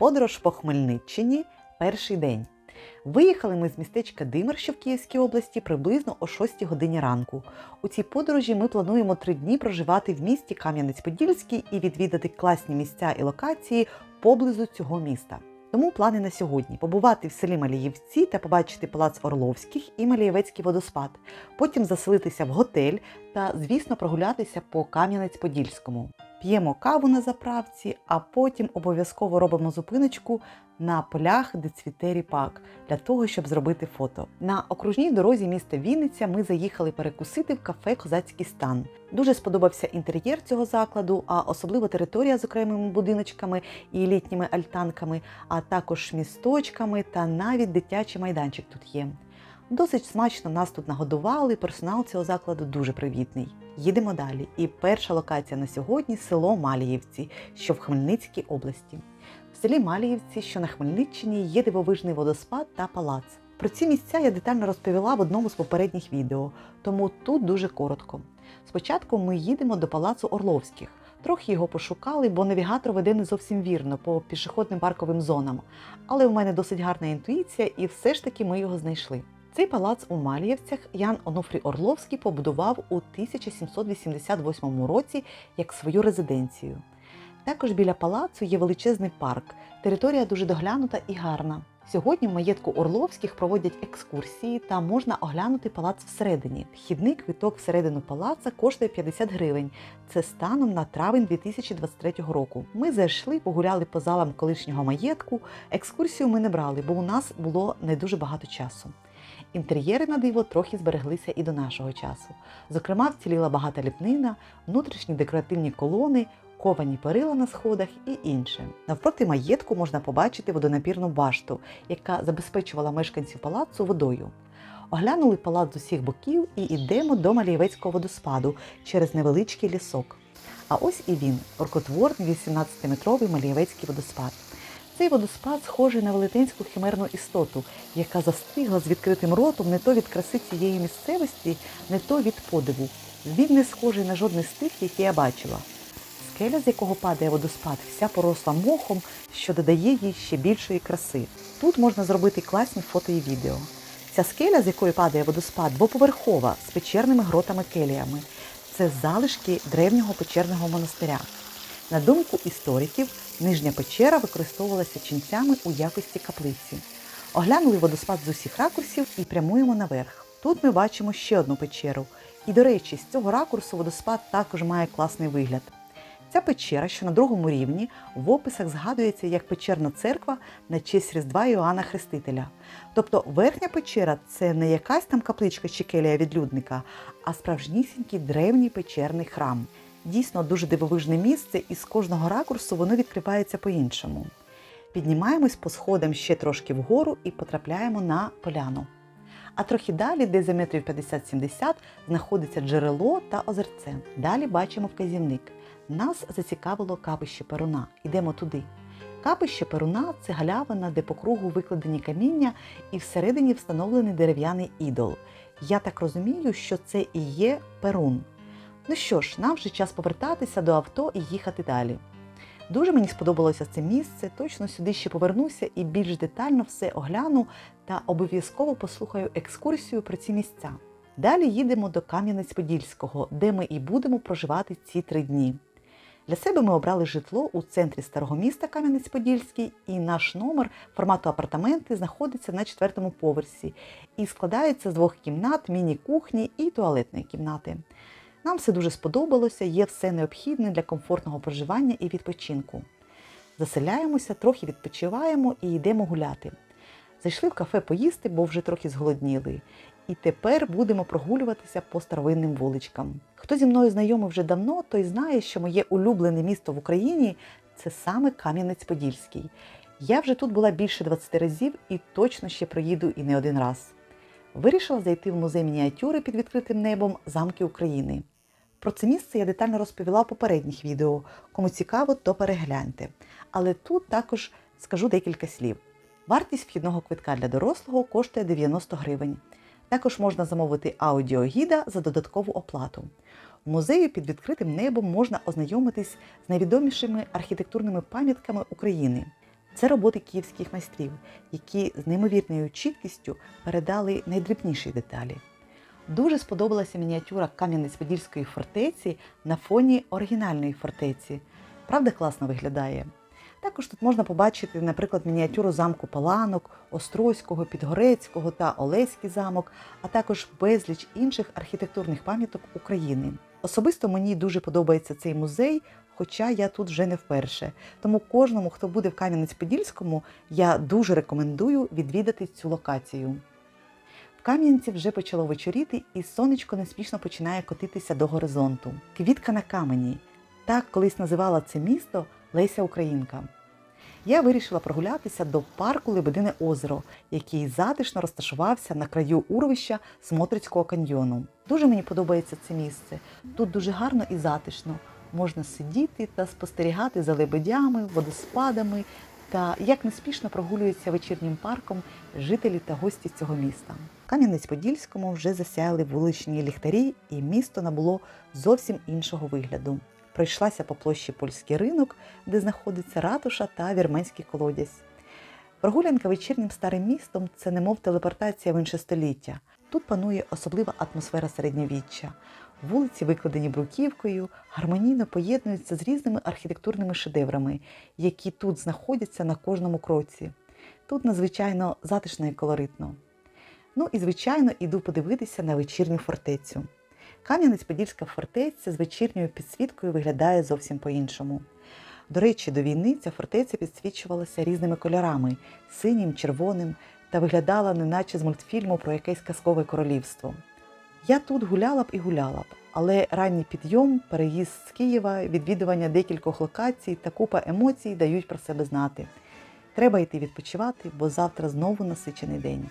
Подорож по Хмельниччині перший день. Виїхали ми з містечка Димир, що в Київській області, приблизно о 6 годині ранку. У цій подорожі ми плануємо три дні проживати в місті Кам'янець-Подільський і відвідати класні місця і локації поблизу цього міста. Тому плани на сьогодні побувати в селі Маліївці та побачити палац Орловських і Малієвецький водоспад, потім заселитися в готель та, звісно, прогулятися по Кам'янець-Подільському. П'ємо каву на заправці, а потім обов'язково робимо зупиночку на полях, де цвіте ріпак, для того, щоб зробити фото. На окружній дорозі міста Вінниця ми заїхали перекусити в кафе Козацький стан. Дуже сподобався інтер'єр цього закладу, а особливо територія з окремими будиночками і літніми альтанками, а також місточками та навіть дитячий майданчик тут є. Досить смачно нас тут нагодували, персонал цього закладу дуже привітний. Їдемо далі. І перша локація на сьогодні село Маліївці, що в Хмельницькій області. В селі Маліївці, що на Хмельниччині, є дивовижний водоспад та палац. Про ці місця я детально розповіла в одному з попередніх відео, тому тут дуже коротко. Спочатку ми їдемо до палацу Орловських. Трохи його пошукали, бо навігатор веде не зовсім вірно по пішохідним парковим зонам. Але у мене досить гарна інтуїція, і все ж таки ми його знайшли. Цей палац у Маліївцях Ян Онуфрій Орловський побудував у 1788 році як свою резиденцію. Також біля палацу є величезний парк. Територія дуже доглянута і гарна. Сьогодні в маєтку Орловських проводять екскурсії та можна оглянути палац всередині. Вхідний квиток всередину палаца коштує 50 гривень. Це станом на травень 2023 року. Ми зайшли, погуляли по залам колишнього маєтку. Екскурсію ми не брали, бо у нас було не дуже багато часу. Інтер'єри на диво трохи збереглися і до нашого часу. Зокрема, вціліла багата ліпнина, внутрішні декоративні колони, ковані перила на сходах і інше. Навпроти маєтку можна побачити водонапірну башту, яка забезпечувала мешканців палацу водою. Оглянули палац з усіх боків і йдемо до Малієвецького водоспаду через невеличкий лісок. А ось і він, оркотворний 18-метровий Малієвецький водоспад. Цей водоспад схожий на велетенську химерну істоту, яка застигла з відкритим ротом не то від краси цієї місцевості, не то від подиву. Він не схожий на жодний з тих, які я бачила. Скеля, з якого падає водоспад, вся поросла мохом, що додає їй ще більшої краси. Тут можна зробити класні фото і відео. Ця скеля, з якої падає водоспад, двоповерхова з печерними гротами-келіями. Це залишки древнього печерного монастиря. На думку істориків, нижня печера використовувалася ченцями у якості каплиці. Оглянули водоспад з усіх ракурсів і прямуємо наверх. Тут ми бачимо ще одну печеру. І, до речі, з цього ракурсу водоспад також має класний вигляд. Ця печера, що на другому рівні, в описах згадується як печерна церква на честь Різдва Іоанна Хрестителя. Тобто верхня печера це не якась там капличка чи келія відлюдника, а справжнісінький древній печерний храм. Дійсно дуже дивовижне місце, і з кожного ракурсу воно відкривається по-іншому. Піднімаємось по сходам ще трошки вгору і потрапляємо на поляну. А трохи далі, де за метрів 50-70, знаходиться джерело та озерце. Далі бачимо вказівник. Нас зацікавило капище Перуна. Йдемо туди. Капище Перуна це галявина, де по кругу викладені каміння і всередині встановлений дерев'яний ідол. Я так розумію, що це і є Перун. Ну що ж, нам вже час повертатися до авто і їхати далі. Дуже мені сподобалося це місце, точно сюди ще повернуся і більш детально все огляну та обов'язково послухаю екскурсію про ці місця. Далі їдемо до Кам'янець-Подільського, де ми і будемо проживати ці три дні. Для себе ми обрали житло у центрі старого міста Кам'янець-Подільський, і наш номер формату апартаменти знаходиться на четвертому поверсі і складається з двох кімнат, міні-кухні і туалетної кімнати. Нам все дуже сподобалося, є все необхідне для комфортного проживання і відпочинку. Заселяємося, трохи відпочиваємо і йдемо гуляти. Зайшли в кафе поїсти, бо вже трохи зголодніли. І тепер будемо прогулюватися по старовинним вуличкам. Хто зі мною знайомий вже давно, той знає, що моє улюблене місто в Україні це саме Кам'янець-Подільський. Я вже тут була більше 20 разів і точно ще приїду і не один раз. Вирішила зайти в музей мініатюри під відкритим небом Замки України. Про це місце я детально розповіла в попередніх відео. Кому цікаво, то перегляньте. Але тут також скажу декілька слів. Вартість вхідного квитка для дорослого коштує 90 гривень. Також можна замовити аудіогіда за додаткову оплату. В музеї під відкритим небом можна ознайомитись з найвідомішими архітектурними пам'ятками України. Це роботи київських майстрів, які з неймовірною чіткістю передали найдрібніші деталі. Дуже сподобалася мініатюра Кам'янець-Подільської фортеці на фоні оригінальної фортеці. Правда, класно виглядає. Також тут можна побачити, наприклад, мініатюру замку Паланок, Острозького, Підгорецького та Олеський замок, а також безліч інших архітектурних пам'яток України. Особисто мені дуже подобається цей музей, хоча я тут вже не вперше. Тому кожному, хто буде в Кам'янець-Подільському, я дуже рекомендую відвідати цю локацію. В Кам'янці вже почало вечоріти, і сонечко неспішно починає котитися до горизонту. Квітка на камені. Так колись називала це місто Леся Українка. Я вирішила прогулятися до парку Лебедине озеро, який затишно розташувався на краю урвища Смотрицького каньйону. Дуже мені подобається це місце. Тут дуже гарно і затишно. Можна сидіти та спостерігати за лебедями, водоспадами та як неспішно прогулюються вечірнім парком жителі та гості цього міста. Кам'янець-Подільському вже засяяли вуличні ліхтарі, і місто набуло зовсім іншого вигляду. Пройшлася по площі Польський ринок, де знаходиться ратуша та вірменський колодязь. Прогулянка вечірнім старим містом це немов телепортація в інше століття. Тут панує особлива атмосфера середньовіччя. Вулиці, викладені бруківкою, гармонійно поєднуються з різними архітектурними шедеврами, які тут знаходяться на кожному кроці. Тут надзвичайно затишно і колоритно. Ну і, звичайно, іду подивитися на вечірню фортецю. Кам'янець-Подільська фортеця з вечірньою підсвіткою виглядає зовсім по-іншому. До речі, до війни ця фортеця підсвічувалася різними кольорами синім, червоним та виглядала неначе з мультфільму про якесь казкове королівство. Я тут гуляла б і гуляла б, але ранній підйом, переїзд з Києва, відвідування декількох локацій та купа емоцій дають про себе знати. Треба йти відпочивати, бо завтра знову насичений день.